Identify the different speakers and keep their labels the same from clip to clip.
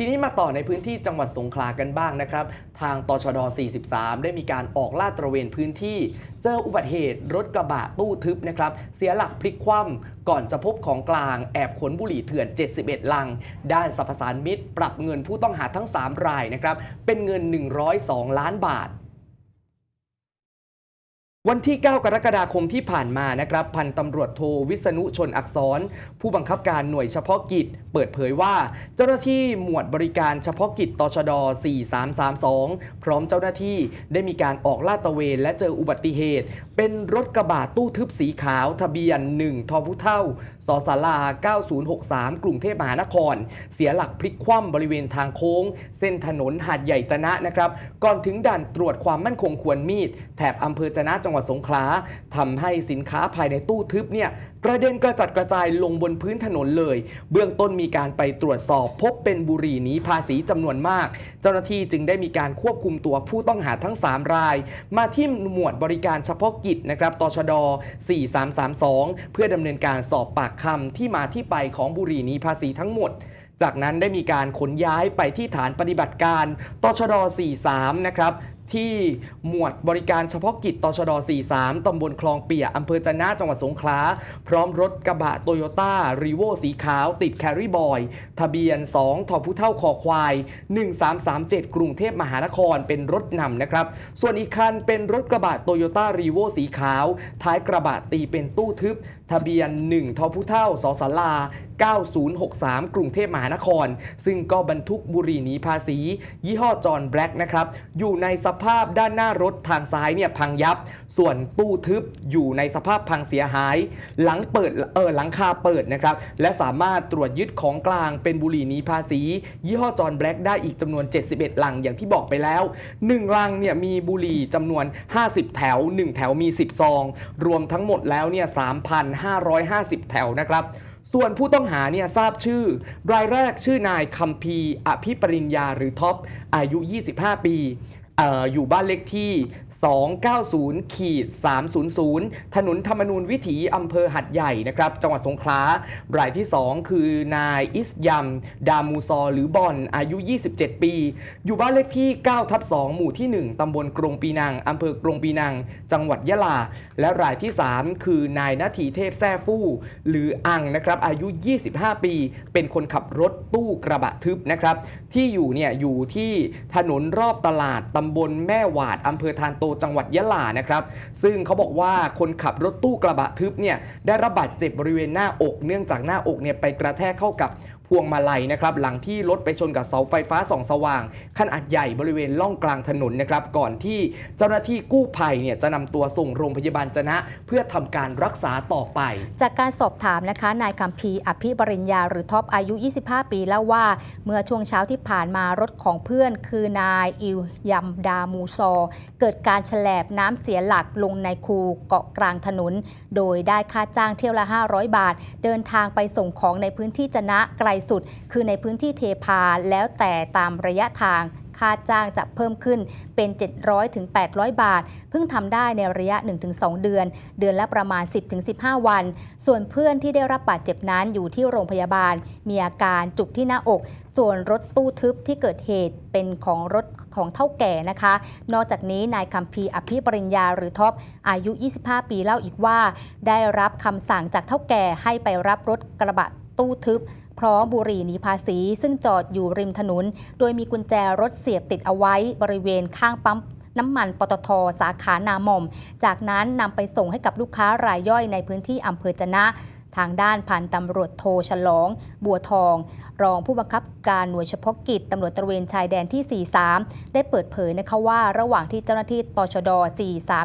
Speaker 1: ทีนี้มาต่อในพื้นที่จังหวัดสงขลากันบ้างนะครับ ทางตชด 43 ได้มีการออกลาดตระเวนพื้นที่ เจออุบัติเหตุรถกระบะตู้ทึบนะครับ เสียหลักพลิกคว่ำก่อนจะพบของกลางแอบขนบุหรี่เถื่อน 71 ลัง ด้านสรรพสานมิตร ปรับเงินผู้ต้องหาทั้ง 3 รายนะครับ เป็นเงิน 102 ล้านบาท วันที่ 9 กรกฎาคมที่ผ่านมานะครับ พันตำรวจโทวิษณุชนอักษร ผู้บังคับการหน่วยเฉพาะกิจ เปิดเผยว่า เจ้าหน้าที่หมวดบริการเฉพาะกิจตชด 4332 พร้อมเจ้าหน้าที่ได้มีการออกลาดตระเวนและเจออุบัติเหตุ เป็นรถกระบะตู้ทึบสีขาว ทะเบียน 1ทอพุเท่าสสารา9063 กรุงเทพมหานคร เสียหลักพลิกคว่ำบริเวณทางโค้ง เส้นถนนหาดใหญ่จนะนะครับ ก่อนถึงด่านตรวจความมั่นคงควรมีดแถบอำเภอจนะจังหวัดสงขลาทำให้สินค้าภายในตู้ทึบเนี่ยกระเด็นกระจัดกระจายลงบนพื้นถนนเลย เบื้องต้นมีการไปตรวจสอบพบเป็นบุหรี่หนีภาษีจำนวนมาก เจ้าหน้าที่จึงได้มีการควบคุมตัวผู้ต้องหาทั้ง 3 ราย มาที่หมวดบริการเฉพาะกิจนะครับตชด 4332 เพื่อดำเนินการสอบปากคำที่มาที่ไปของบุหรี่หนีภาษีทั้งหมดจากนั้นได้มีการขนย้ายไปที่ฐานปฏิบัติการตชด 43 นะครับ ที่หมวดบริการเฉพาะกิจตชด 43 ตำบลคลองเปียอำเภอจะนะจังหวัดสงขลา พร้อมรถกระบะโตโยต้ารีโวสีขาว ติดแคริบอย ทะเบียน 2ทอผู้เท่าคอควาย 1337 กรุงเทพมหานครเป็นรถนำนะครับ ส่วนอีกคันเป็นรถกระบะโตโยต้ารีโวสีขาว ท้ายกระบะตีเป็นตู้ทึบ ทะเบียน 1ทอผู้เท่าสสลา 9063 กรุงเทพมหานคร ซึ่งก็บรรทุกบุหรี่หนีภาษี ยี่ห้อจอห์นแบล็กนะครับ อยู่ในสภาพด้านหน้ารถทางซ้ายเนี่ยพังยับ ส่วนตู้ทึบอยู่ในสภาพพังเสียหาย หลังเปิดเออหลังคาเปิดนะครับ และสามารถตรวจยึดของกลางเป็นบุหรี่หนีภาษี ยี่ห้อจอห์นแบล็กได้อีกจำนวน 71 ลังอย่างที่บอกไปแล้ว 1 ลังเนี่ยมีบุหรี่จำนวน 50 แถว 1 แถวมี 10 ซอง รวมทั้งหมดแล้วเนี่ย3,550 แถวนะครับ ส่วนผู้ต้องหาเนี่ยทราบชื่อ รายแรกชื่อนายคัมพีอภิปริญญาหรือท็อปอายุ 25 ปี ออยู่บ้านเลขที่ 290ขีด300 ถนนธรรมนูญวิถีอำเภอหัดใหญ่นะครับจังหวัดสงขลารายที่ 2 คือนายอิสยัมดามูซอหรือบอนอายุ 27 ปี อยู่บ้านเลขที่9ทับ2หมู่ที่ 1 ตำบลกรงปีนังอำเภอกรงปีนัง จังหวัดยะลา และรายที่ 3 คือนายนาทีเทพแซ่ฟู่หรืออังนะครับอายุ 25 ปี เป็นคนขับรถตู้กระบะทึบนะครับที่อยู่เนี่ยอยู่ที่ถนนรอบตลาดตำบลแม่หวาดอำเภอทานโตจังหวัดยะลานะครับ ซึ่งเขาบอกว่าคนขับรถตู้กระบะทึบเนี่ยได้รับบาดเจ็บบริเวณหน้าอก เนื่องจากหน้าอกเนี่ยไปกระแทกเข้ากับ พวงมาลัยนะครับหลังที่รถไปชนกับเสาไฟฟ้าส่องสว่าง ขนาดใหญ่บริเวณล่องกลางถนนนะครับก่อนที่เจ้าหน้าที่กู้ภัยเนี่ยจะนำตัวส่งโรงพยาบาลจนะ เพื่อทำการรักษาต่อไป
Speaker 2: จากการสอบถามนะคะนายคัมพีอภิบริญญาหรือท็อปอายุ 25 ปีเล่าว่า เมื่อช่วงเช้าที่ผ่านมารถของเพื่อน คือนายอิวยัมดามูซอ เกิดการแฉลบน้ำเสียหลักลงในคูเกาะกลางถนน โดยได้ค่าจ้างเที่ยวละ 500 บาท เดินทางไปส่งของในพื้นที่จนะไกลสุด คือในพื้นที่เทพาแล้วแต่ตามระยะทางค่าจ้างจะเพิ่มขึ้นเป็น 700ถึง800 บาท เพิ่งทำได้ในระยะ 1-2 เดือน เดือนละประมาณ 10-15 วัน ส่วนเพื่อนที่ได้รับบาดเจ็บนั้นอยู่ที่โรงพยาบาล มีอาการจุกที่หน้าอก ส่วนรถตู้ทึบที่เกิดเหตุเป็นของรถของเท่าแก่นะคะ นอกจากนี้นายคัมพีอภิปริญญาหรือท็อปอายุ 25 ปีเล่าอีกว่า ได้รับคำสั่งจากเท่าแก่ให้ไปรับรถกระบะตู้ทึบ พร้อมบุหรี่หนีภาษี ซึ่งจอดอยู่ริมถนน โดยมีกุญแจรถเสียบติดเอาไว้บริเวณข้างปั๊มน้ำมันปตทสาขานาหม่อม จากนั้นนำไปส่งให้กับลูกค้ารายย่อยในพื้นที่อำเภอจะนะทางด้านพันตำรวจโทฉลอง บัวทอง รองผู้บังคับการหน่วยเฉพาะกิจตำรวจตระเวนชายแดนที่ 43 ได้เปิดเผยนะคะว่าระหว่างที่เจ้าหน้าที่ตชด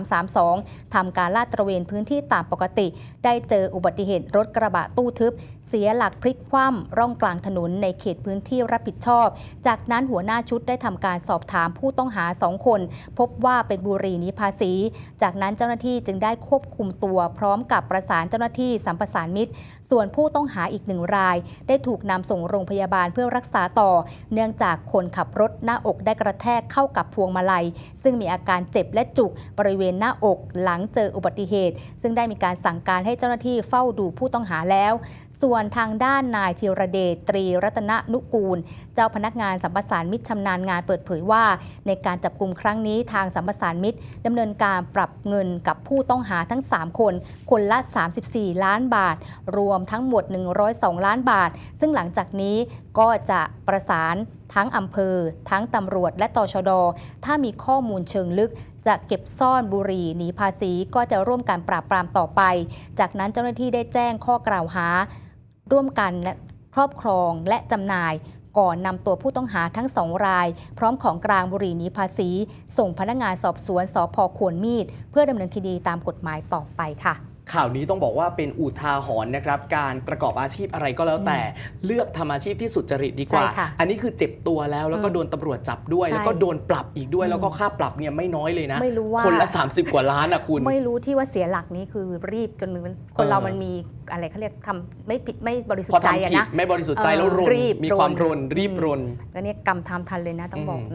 Speaker 2: 4332 ทำการลาดตระเวนพื้นที่ตามปกติ ได้เจออุบัติเหตุรถกระบะตู้ทึบเสียหลักพลิกคว่ำร่องกลางถนนในเขตพื้นที่รับผิดชอบ จากนั้นหัวหน้าชุดได้ทำการสอบถามผู้ต้องหาสองคน พบว่าเป็นบุรีนีภาษี จากนั้นเจ้าหน้าที่จึงได้ควบคุมตัวพร้อมกับประสานเจ้าหน้าที่สัมประสานมิตร ส่วนผู้ต้องหาอีกหนึ่งราย ได้ถูกนำส่งโรงพยาบาลเพื่อรักษาต่อ เนื่องจากคนขับรถหน้าอกได้กระแทกเข้ากับพวงมาลัย ซึ่งมีอาการเจ็บและจุกบริเวณหน้าอกหลังเจออุบัติเหตุ ซึ่งได้มีการสั่งการให้เจ้าหน้าที่เฝ้าดูผู้ต้องหาแล้ว ส่วนทางด้านนายธีรเดชตรีรัตนนุกูล เจ้าพนักงานสัมปสานมิตรชำนาญงานเปิดเผยว่า ในการจับกลุ่มครั้งนี้ทางสัมปสานมิตรดำเนินการปรับเงินกับผู้ต้องหาทั้ง 3 คน คนละ 34 ล้านบาท รวมทั้งหมด 102 ล้านบาท ซึ่งหลังจากนี้ก็จะประสานทั้งอำเภอ ทั้งตำรวจและตชด ถ้ามีข้อมูลเชิงลึกจะเก็บซ่อนบุหรี่หนีภาษีก็จะร่วมการปราบปรามต่อไป จากนั้นเจ้าหน้าที่ได้แจ้งข้อกล่าวหา ร่วมกันและครอบครองและจำหน่าย ก่อนนำตัวผู้ต้องหาทั้งสองราย พร้อมของกลางบุหรี่หนีภาษี ส่งพนักงานสอบสวนสพขวนมีด เพื่อดำเนินคดีตามกฎหมายต่อไปค่ะ
Speaker 1: ข่าวนี้ต้องบอกว่าเป็นอุทาหรณ์นะครับ การประกอบอาชีพอะไรก็แล้วแต่เลือกทำอาชีพที่สุจริตดีกว่า
Speaker 2: ใช่ค่ะ
Speaker 1: อันนี้คือเจ็บตัวแล้วแล้วก็
Speaker 2: อืม
Speaker 1: โดนตำรวจจับด้วย
Speaker 2: ใช่
Speaker 1: แล้วก็โดนปรับอีกด้วย
Speaker 2: อืม
Speaker 1: แล้วก็ค่าปรับเนี่ยไม่น้อยเลยนะ
Speaker 2: ไม่รู้ว่า
Speaker 1: คนละ 30 กว่าล้านอะคุณ
Speaker 2: ไม่รู้ที่ว่าเสียหลักนี้คือรีบจนมันคนเรา
Speaker 1: เออ
Speaker 2: มันมีอะไรเขาเรียกทำไม่ผิดไม่บริสุท
Speaker 1: พอ
Speaker 2: ธิ์ใจ
Speaker 1: ทำ
Speaker 2: อะ
Speaker 1: ผิด
Speaker 2: นะ
Speaker 1: ไม่บริสุทธิ์ใจ
Speaker 2: เออ
Speaker 1: แล้วรน
Speaker 2: รีบ
Speaker 1: มีความ
Speaker 2: ร
Speaker 1: ร
Speaker 2: น
Speaker 1: น รีบ
Speaker 2: อืม
Speaker 1: รน
Speaker 2: แล้วเนี่ยกรรมทำทันเลยนะต้องบอก
Speaker 1: อืม